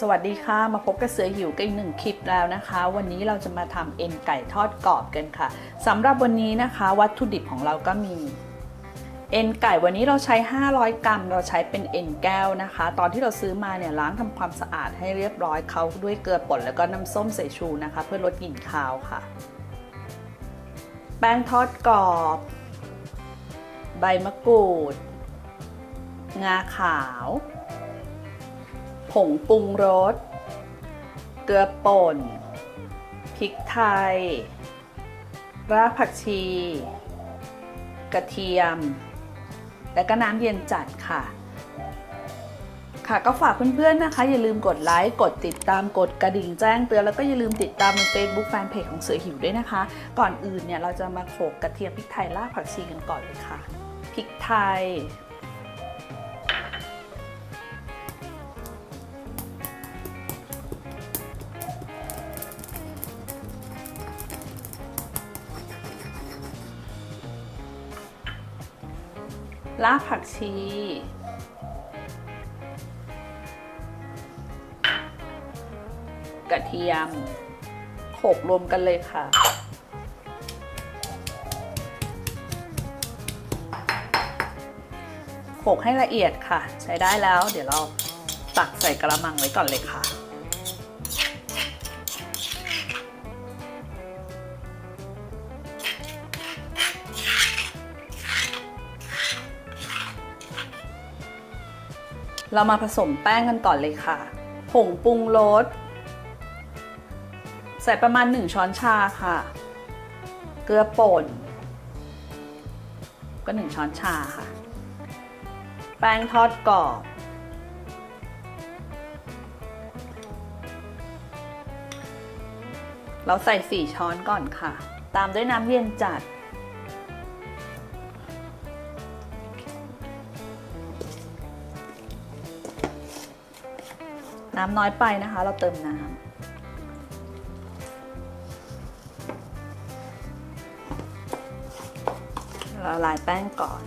สวัสดีค่ะ มาพบกับเสือหิวกันอีกหนึ่งคลิปแล้วนะคะ วันนี้เราจะมาทำเอ็นไก่ทอดกรอบกันค่ะสำหรับวันนี้นะคะ วัตถุดิบของเราก็มี เอ็นไก่วันนี้เราใช้ 500 กรัม เราใช้เป็นเอ็นแก้วนะคะ ตอนที่เราซื้อมาเนี่ยล้างทำความสะอาดให้เรียบร้อยเขาด้วยเกลือป่นแล้วก็น้ำส้มสายชูนะคะ เพื่อลดกลิ่นคาวค่ะ แป้งทอดกรอบ ใบมะกรูด งาขาว ผงปรุงรส เกลือป่น พริกไทย รากผักชี กระเทียม และก็น้ำเย็นจัดค่ะ ค่ะก็ฝากเพื่อนๆนะคะ อย่าลืมกดไลค์ กดติดตาม กดกระดิ่งแจ้งเตือน แล้วก็อย่าลืมติดตามใน Facebook Fanpage ของเสือหิวด้วยนะคะ ก่อนอื่นเนี่ยเราจะมาโขลกกระเทียมพริกไทยรากผักชีกันก่อนเลยค่ะ พริกไทย รากผักชี กระเทียมโขลกรวมกันเลยค่ะ โขลกให้ละเอียดค่ะ ใช้ได้แล้ว เดี๋ยวเราตักใส่กระมังไว้ก่อนเลยค่ะ เรามาผสมแป้งกันก่อนเลยค่ะ ผงปรุงรสใส่ประมาณ 1 ช้อนชาค่ะ เกลือป่น ก็ 1 ช้อนชาค่ะ แป้งทอดกรอบ เราใส่ 4 ช้อนก่อนค่ะ ตามด้วยน้ำเย็นจัด น้ำน้อยไปนะคะ เราเติมน้ำละลายแป้งก่อน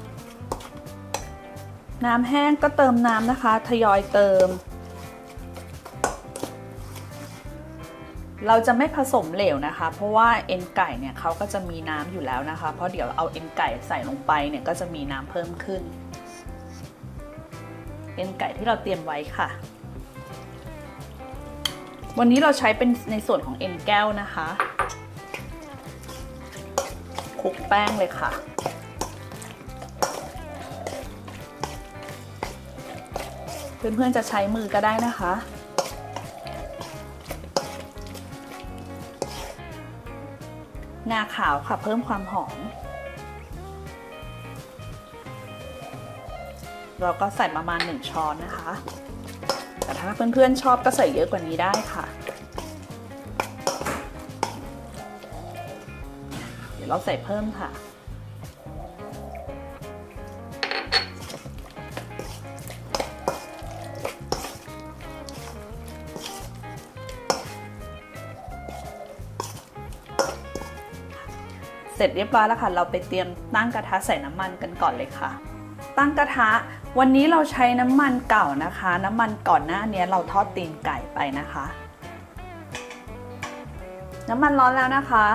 น้ำแห้งก็เติมน้ำนะคะ ทยอยเติม เราจะไม่ผสมเหลวนะคะ เพราะว่าเอ็นไก่เนี่ยเขาก็จะมีน้ำอยู่แล้วนะคะ เพราะเดี๋ยวเอาเอ็นไก่ใส่ลงไปเนี่ยก็จะมีน้ำเพิ่มขึ้น เอ็นไก่ที่เราเตรียมไว้ค่ะ วันนี้เราใช้เป็นในส่วนของเอ็นแก้วนะคะคลุกแป้งเลยค่ะ เพื่อนๆจะใช้มือก็ได้นะคะงาขาวค่ะเพิ่มความหอม เราก็ใส่ประมาณ 1 ช้อนนะคะ แต่ถ้าเพื่อนๆชอบก็ใส่เยอะกว่านี้ได้ค่ะ เดี๋ยวเราใส่เพิ่มค่ะ เสร็จเรียบร้อยแล้วค่ะ เราไปเตรียมตั้งกระทะใส่น้ำมันกันก่อนเลยค่ะ ตั้งกระทะ วันนี้เราใช้น้ำมันเก่านะคะ น้ำมันก่อนหน้านี้เราทอดตีนไก่ไปนะคะ น้ำมันร้อนแล้วนะคะ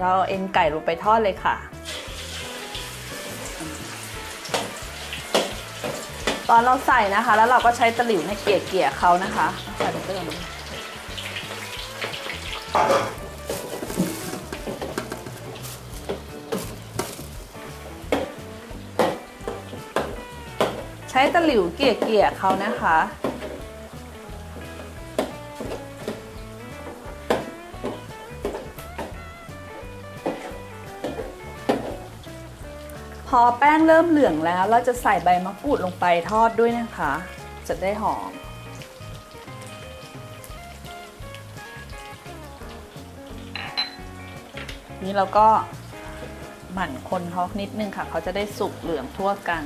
เราเอ็นไก่ลงไปทอดเลยค่ะ ตอนเราใส่นะคะ แล้วเราก็ใช้ตะหลิวในเกี่ยเกี่ยเขานะคะใส่ไปเลย ใช้ตะหลิวเกี่ยเกี่ยๆเขานะคะ พอแป้งเริ่มเหลืองแล้วเราจะใส่ใบมะกรูดลงไปทอดด้วยนะคะ จะได้หอมนี่เราก็หมั่นคนเขานิดนึงค่ะ เขาจะได้สุกเหลืองทั่วกัน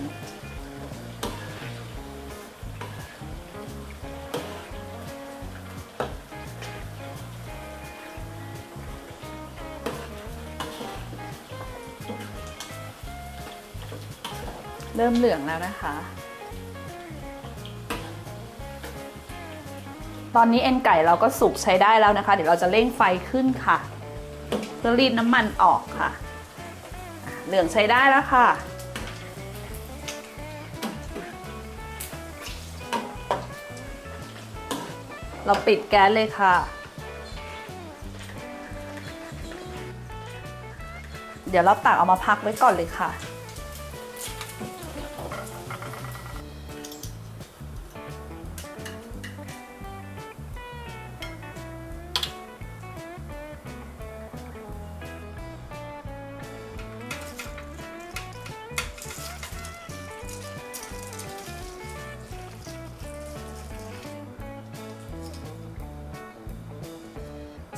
เริ่มเหลืองแล้วนะคะ ตอนนี้เอ็นไก่เราก็สุกใช้ได้แล้วนะคะ เดี๋ยวเราจะเร่งไฟขึ้นค่ะ เพื่อรีดน้ำมันออกค่ะอะเหลืองใช้ได้แล้วค่ะเราปิดแก๊สเลยค่ะ เดี๋ยวเราตักเอามาพักไว้ก่อนเลยค่ะ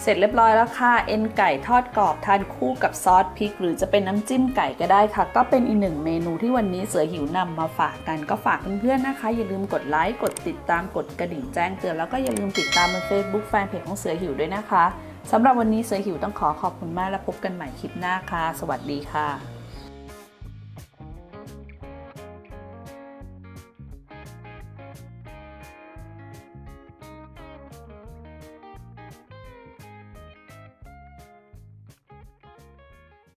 เสร็จเรียบร้อยแล้วค่ะ เอ็นไก่ทอดกรอบทานคู่กับซอสพริก หรือจะเป็นน้ำจิ้มไก่ก็ได้ค่ะ ก็เป็นอีกหนึ่งเมนูที่วันนี้เสือหิวนำมาฝากกันก็ฝากเพื่อนๆนะคะ อย่าลืมกดไลค์กดติดตามกดกระดิ่งแจ้งเตือนแล้วก็อย่าลืมติดตามบน Facebook แฟนเพจของเสือหิวด้วยนะคะสำหรับวันนี้เสือหิวต้องขอขอบคุณมากและพบกันใหม่คลิปหน้าค่ะ สวัสดีค่ะ